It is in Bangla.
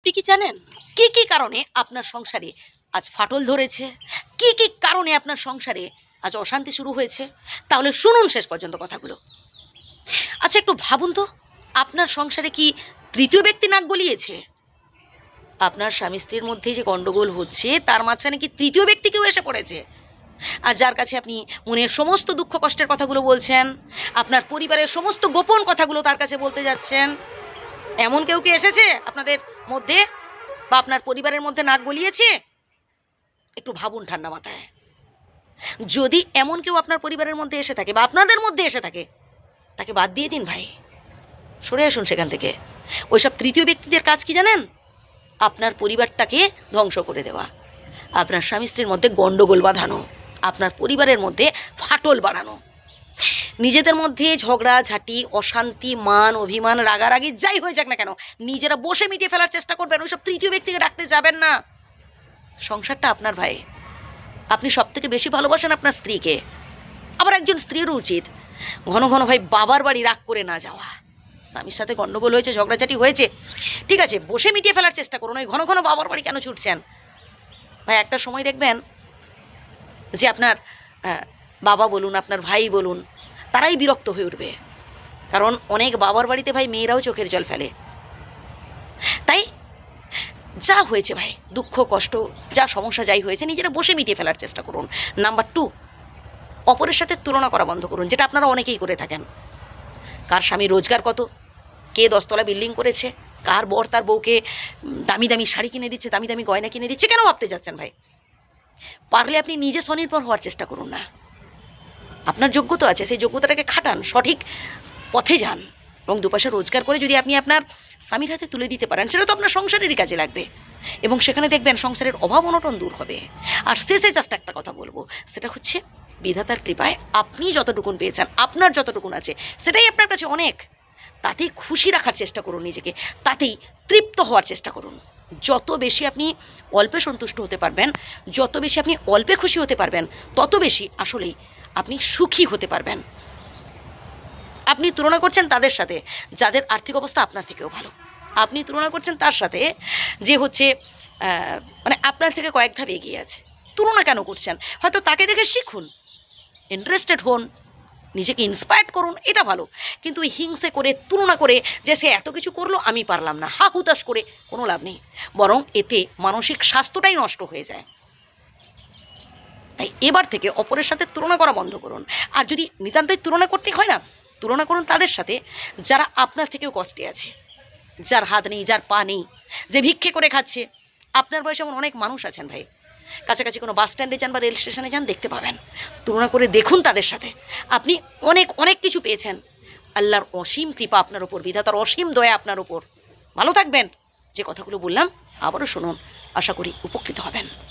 আপনি কি জানেন? কি কি কারণে আপনার সংসারে আজ ফাটল ধরেছে? কি কি কারণে আপনার সংসারে আজ অশান্তি শুরু হয়েছে? তাহলে শুনুন শেষ পর্যন্ত কথাগুলো। আচ্ছা একটু ভাবুন তো, আপনার সংসারে কি তৃতীয় ব্যক্তি নাক গলিয়েছে? আপনার স্বামী স্ত্রীর মধ্যে যে গণ্ডগোল হচ্ছে, তার মাঝখানে কি তৃতীয় ব্যক্তি কেউ এসে পড়েছে? আর যার কাছে আপনি মনের সমস্ত দুঃখ কষ্টের কথাগুলো বলছেন, আপনার পরিবারের সমস্ত গোপন কথাগুলো তার কাছে বলতে যাচ্ছেন, এমন কেউ কি এসেছে আপনাদের মধ্যে বা আপনার পরিবারের মধ্যে নাক গলিয়েছে? একটু ভাবুন ঠান্ডা মাথায়। যদি এমন কেউ আপনার পরিবারের মধ্যে এসে থাকে বা আপনাদের মধ্যে এসে থাকে, তাকে বাদ দিয়ে দিন ভাই। সরে আসুন সেখান থেকে। ওইসব তৃতীয় ব্যক্তিদের কাজ কি জানেন? আপনার পরিবারটাকে ধ্বংস করে দেওয়া। আপনার স্বামী স্ত্রীর মধ্যে গণ্ডগোল বাঁধানো। আপনার পরিবারের মধ্যে ফাটল বাড়ানো। নিজেদের মধ্যে ঝগড়া, ঝাঁটি, অশান্তি, মান, অভিমান, রাগারাগি যাই হয়ে যাক না কেন, নিজেরা বসে মিটিয়ে ফেলার চেষ্টা করবেন, ওইসব তৃতীয় ব্যক্তিকে ডাকতে যাবেন না। সংসারটা আপনার ভাই। আপনি সব থেকে বেশি ভালোবাসেন আপনার স্ত্রীকে। আবার একজন স্ত্রীরও উচিত। ঘন ঘন ভাই বাবার বাড়ি রাগ করে না যাওয়া। স্বামীর সাথে গণ্ডগোল হয়েছে, ঝগড়াঝাটি হয়েছে। ঠিক আছে, বসে মিটিয়ে ফেলার চেষ্টা করুন, ওই ঘন ঘন বাবার বাড়ি কেন ছুটছেন? ভাই, একটা সময় দেখবেন যে আপনার বাবা বলুন, আপনার ভাই বলুন তারাই বিরক্ত হয়ে উঠবে। কারণ অনেক বাবার বাড়িতে ভাই মেয়েরাও চোখের জল ফেলে। তাই যা হয়েছে ভাই, দুঃখ, কষ্ট, যা সমস্যা যাই হয়েছে, নিজেরা বসে মিটিয়ে ফেলার চেষ্টা করুন। নাম্বার টু অপরের সাথে তুলনা করা বন্ধ করুন, যেটা আপনারা অনেকেই করে থাকেন। কার স্বামী রোজগার কত? কে দশতলা বিল্ডিং করেছে? কার বর তার বউকে দামি দামি শাড়ি কিনে দিচ্ছে, দামি দামি গয়না কিনে দিচ্ছে? কেন ভাবতে যাচ্ছেন ভাই? পারলে আপনি নিজে স্বনির্ভর হওয়ার চেষ্টা করুন না। আপনার যোগ্যতা আছে, সেই যোগ্যতাটাকে খাটান, সঠিক পথে যান। এবং দুপাশে রোজগার করে যদি আপনি আপনার স্বামীর হাতে তুলে দিতে পারেন, সেটা তো আপনার সংসারেরই কাজে লাগবে। এবং সেখানে দেখবেন সংসারের অভাব অনটন দূর হবে। আর শেষে জাস্ট একটা কথা বলব, সেটা হচ্ছে বিধাতার কৃপায় আপনি যতটুকুন পেয়েছেন, আপনার যতটুকুন আছে, সেটাই আপনার কাছে অনেক। তাতেই খুশি রাখার চেষ্টা করুন নিজেকে, তাতেই তৃপ্ত হওয়ার চেষ্টা করুন। যত বেশি আপনি অল্পে সন্তুষ্ট হতে পারবেন, যত বেশি আপনি অল্পে খুশি হতে পারবেন, তত বেশি আসলেই সুখী হতে পারবেন। আপনি তুলনা করছেন তাদের সাথে, যাদের আর্থিক অবস্থা আপনার থেকেও ভালো। আপনি তুলনা করছেন তার সাথে যে হচ্ছে মানে আপনার থেকে কয়েক ধাপ এগিয়ে আছে। তুলনা কেন করছেন? হয়তো তাকে দেখে শিখুন। ইন্টারেস্টেড হন। নিজেকে ইন্সপায়ার্ড করুন, এটা ভালো। কিন্তু হিংসে করে, তুলনা করে যে সে এত কিছু করল, আমি পারলাম না। হা হুতাশ করে কোনো লাভ নেই। বরং এতে মানসিক স্বাস্থ্যটাই নষ্ট হয়ে যায়। তাই এবার থেকে অপরের সাথে তুলনা করা বন্ধ করুন। আর যদি নিতান্তই তুলনা করতে হয় না, তুলনা করুন তাদের সাথে, যারা আপনার থেকেও কষ্টে আছে, যার হাত নেই, যার পা নেই, যে ভিক্ষে করে খাচ্ছে। আপনার বয়সে এমন অনেক মানুষ আছেন ভাই। কাছাকাছি কোনো বাস স্ট্যান্ডে যান বা রেল স্টেশনে যান, দেখতে পাবেন। তুলনা করে দেখুন তাদের সাথে। আপনি অনেক অনেক কিছু পেয়েছেন। আল্লাহর অসীম কৃপা আপনার ওপর বিধাতার অসীম দয়া আপনার ওপর ভালো থাকবেন। যে কথাগুলো বললাম, আবারও শুনুন। আশা করি উপকৃত হবেন।